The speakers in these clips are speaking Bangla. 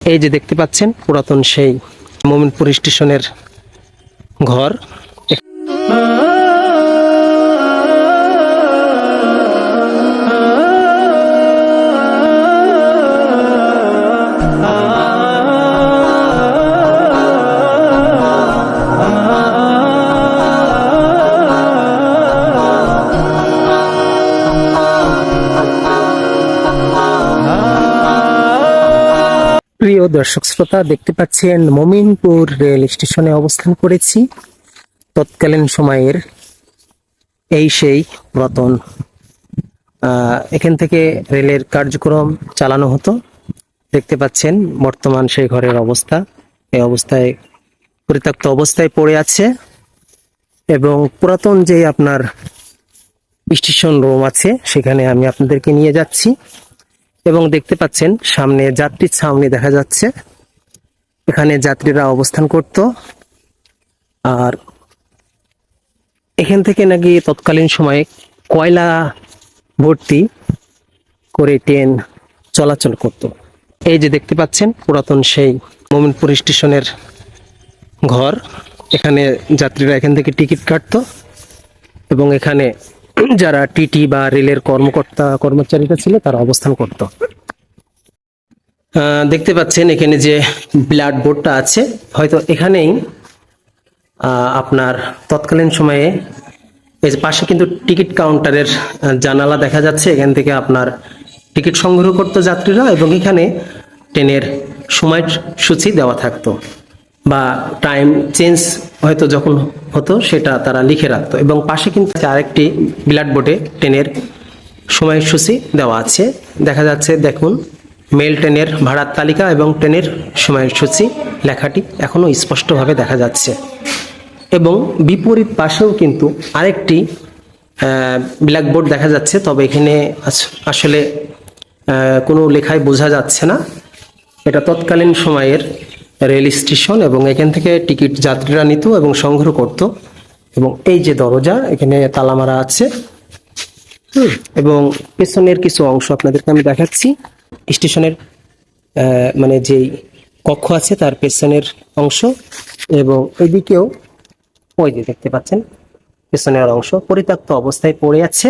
এই যে দেখতে পাচ্ছেন পুরাতন সেই মোমিনপুর স্টেশনের ঘর। প্রিয় দর্শক শ্রোতা দেখতে পাচ্ছেন মোমিনপুর রেল স্টেশনে অবস্থান করেছি। তৎকালীন সময়ের এই সেই পুরাতন আহ, এখান থেকে রেলের কার্যক্রম চালানো হতো। দেখতে পাচ্ছেন বর্তমান সেই ঘরের অবস্থা। এই অবস্থায় পরিত্যক্ত অবস্থায় পড়ে আছে। এবং পুরাতন যে আপনার স্টেশন রুম আছে সেখানে আমি আপনাদেরকে নিয়ে যাচ্ছি। এবং দেখতে পাচ্ছেন সামনে যাত্রীর ছাউনি দেখা যাচ্ছে। এখানে যাত্রীরা অবস্থান করত। আর এখান থেকে নাকি তৎকালীন সময়ে কয়লা ভর্তি করে ট্রেন চলাচল করত। এই যে দেখতে পাচ্ছেন, পুরাতন সেই মোমিনপুর স্টেশনের ঘর। এখানে যাত্রীরা এখান থেকে টিকিট কাটতো এবং এখানে যারা টিটি বা রেলের কর্মকর্তা, কর্মচারীরা ছিল, তারা অবস্থান করত। দেখতে পাচ্ছেন এখানে যে ব্লাড বোর্ডটা আছে। হয়তো এখানেই আপনার তৎকালীন সময়ে এই পাশে কিন্তু টিকিট কাউন্টারের জানালা দেখা যাচ্ছে। এখান থেকে আপনার টিকিট সংগ্রহ করতো যাত্রীরা এবং এখানে ট্রেনের সময়সূচি দেওয়া থাকতো। বা টাইম চেঞ্জ হয়তো যখন হতো, সেটা তারা লিখে রাখতো। এবং পাশে কিন্তু আরেকটি ব্ল্যাক বোর্ডে ট্রেনের সময়সূচি দেওয়া আছে। দেখা যাচ্ছে, দেখুন মেল ট্রেনের ভাড়ার তালিকা এবং ট্রেনের সময়সূচি লেখাটি এখনও স্পষ্টভাবে দেখা যাচ্ছে। এবং বিপরীত পাশেও কিন্তু আরেকটি ব্ল্যাকবোর্ড দেখা যাচ্ছে। তবে এখানে আস- আসলে কোনো লেখায় বোঝা যাচ্ছে না। এটা তৎকালীন সময়ের রেল স্টেশন এবং এখান থেকে টিকিট যাত্রীরা নিত এবং সংগ্রহ করত। এবং এই যে দরজা, এখানে তালা মারা আছে এবং পেছনের কিছু অংশ আপনাদেরকে আমি দেখাচ্ছি। স্টেশনের মানে যেই কক্ষ আছে তার পেছনের অংশ এবং এদিকেও ওই যে দেখতে পাচ্ছেন, পেছনের অংশ পরিত্যক্ত অবস্থায় পড়ে আছে।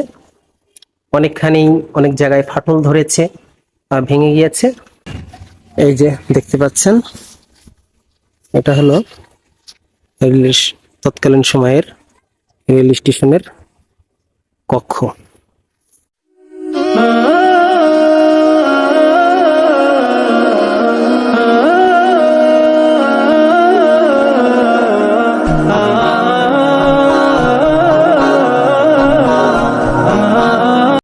অনেকখানি অনেক জায়গায় ফাটল ধরেছে ভেঙে গিয়েছে। এই যে দেখতে পাচ্ছেন এটা হলো রেল তৎকালীন সময়ের রেল স্টেশনের কক্ষ।